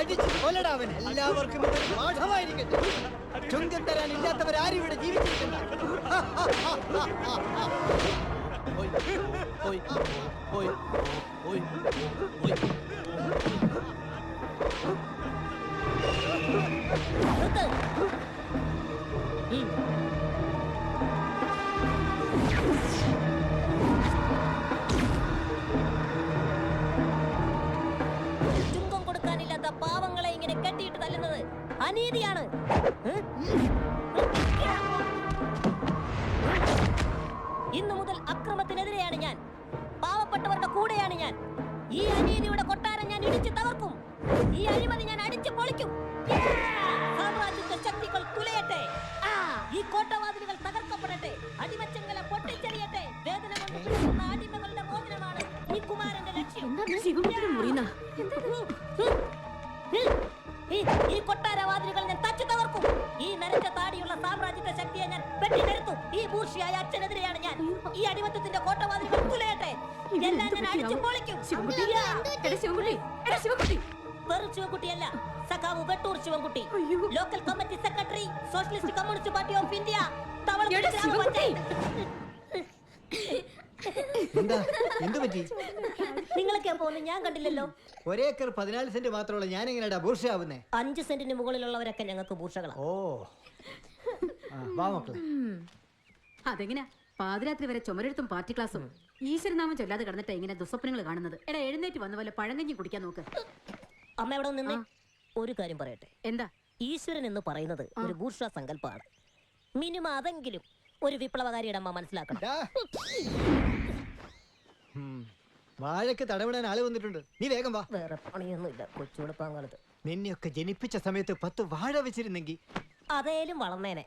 അടിച്ചു കൊല്ലടാ അവൻ എല്ലാവർക്കും പാഠമായിരിക്കട്ടെ ചുങ്കം തരാൻ ഇല്ലാത്തവരാരും ഇവിടെ ജീവിച്ചിരിക്കണ്ട. ഓയ്, കൊടുക്കാനില്ലാത്ത പാവങ്ങളെ ഇങ്ങനെ കെട്ടിയിട്ട് തല്ലുന്നത് അനീതിയാണ്. ഇന്നു മുതൽ അക്രമത്തിനെതിരെയാണ് ഞാൻ. പാവപ്പെട്ടവരുടെ കൂടെയാണ് ഞാൻ. ഈ അനീതിയുടെ കൊട്ടാരം ഞാൻ ഇടിച്ചു തകർക്കും. ഈ അഴിമതി ഞാൻ അടിച്ചു പൊളിക്കും. സാമ്രാജ്യത്തെ ശക്തികൾ തുലയട്ടെ. ഈ കോട്ടവാതിലുകൾ തകർക്കപ്പെടട്ടെ. അടിമച്ചങ്ങല പൊട്ടിച്ചെറിയട്ടെ. വേദന കൊണ്ട് അടിമകളുടെ മോചനമാണ് ഈ കുമാരന്റെ ലക്ഷ്യം. ഞാൻ വെട്ടി നിരത്തും ഈ ബൂർഷിയായ അച്ഛനെതിരെയാണ് ഞാൻ. ഈ അടിമത്തത്തിന്റെ കോട്ടവാതിലുകൾ തുലയട്ടെ എല്ലാം ഞാൻ അടിച്ചു പൊളിക്കും. വെറും ശിവൻകുട്ടിയല്ല സഖാവ് Vettoor Sivankutty. Local committee secretary socialist communist party of India നിങ്ങളൊക്കെ പോകുന്നത് ഞാൻ കണ്ടില്ലല്ലോ. ഒരേ ഏക്കർ പതിനാല് സെന്റ് മാത്രമുള്ള ഞാൻ എങ്ങനെയാ ബൂർഷയാവുന്നേ? അഞ്ച് സെന്റിന് മുകളിലുള്ളവരൊക്കെ ഞങ്ങൾക്ക് ബൂർഷകളാണ് ഓ. വാ മക്കളെ. അതെങ്ങനെയാ? പാതിരാത്രി വരെ ചുമരെഴുത്തും പാർട്ടി ക്ലാസ്സും. ഈശ്വരനാമം ചൊല്ലാതെ കിടന്നിട്ട് ഇങ്ങനെ ദുസ്വപ്നങ്ങൾ കാണുന്നത്. എടാ എഴുന്നേറ്റ് വന്ന പോലെ പഴങ്കഞ്ഞി കുടിക്കാൻ നോക്ക്. അമ്മ എവിടെ നിന്ന്? ഒരു കാര്യം പറയട്ടെ. എന്താ? ഈശ്വരൻ എന്ന് പറയുന്നത് ഒരു ഭൂഷ സങ്കല്പമാണ് മിനിമം അതെങ്കിലും ഒരു വിപ്ലവകാരിയുടെ അമ്മ മനസ്സിലാക്കണം. വാഴയ്ക്ക് തടവിടാൻ ആൾ വന്നിട്ടുണ്ട്. നീ വേഗം വാ. വേറെ പണിയൊന്നുമില്ല. കൊച്ചുകൊടുപ്പാങ്കാലത്ത് നിന്നെയൊക്കെ ജനിപ്പിച്ച സമയത്ത് പത്ത് വാഴ വെച്ചിരുന്നെങ്കിൽ അതേലും വളർന്നേനെ.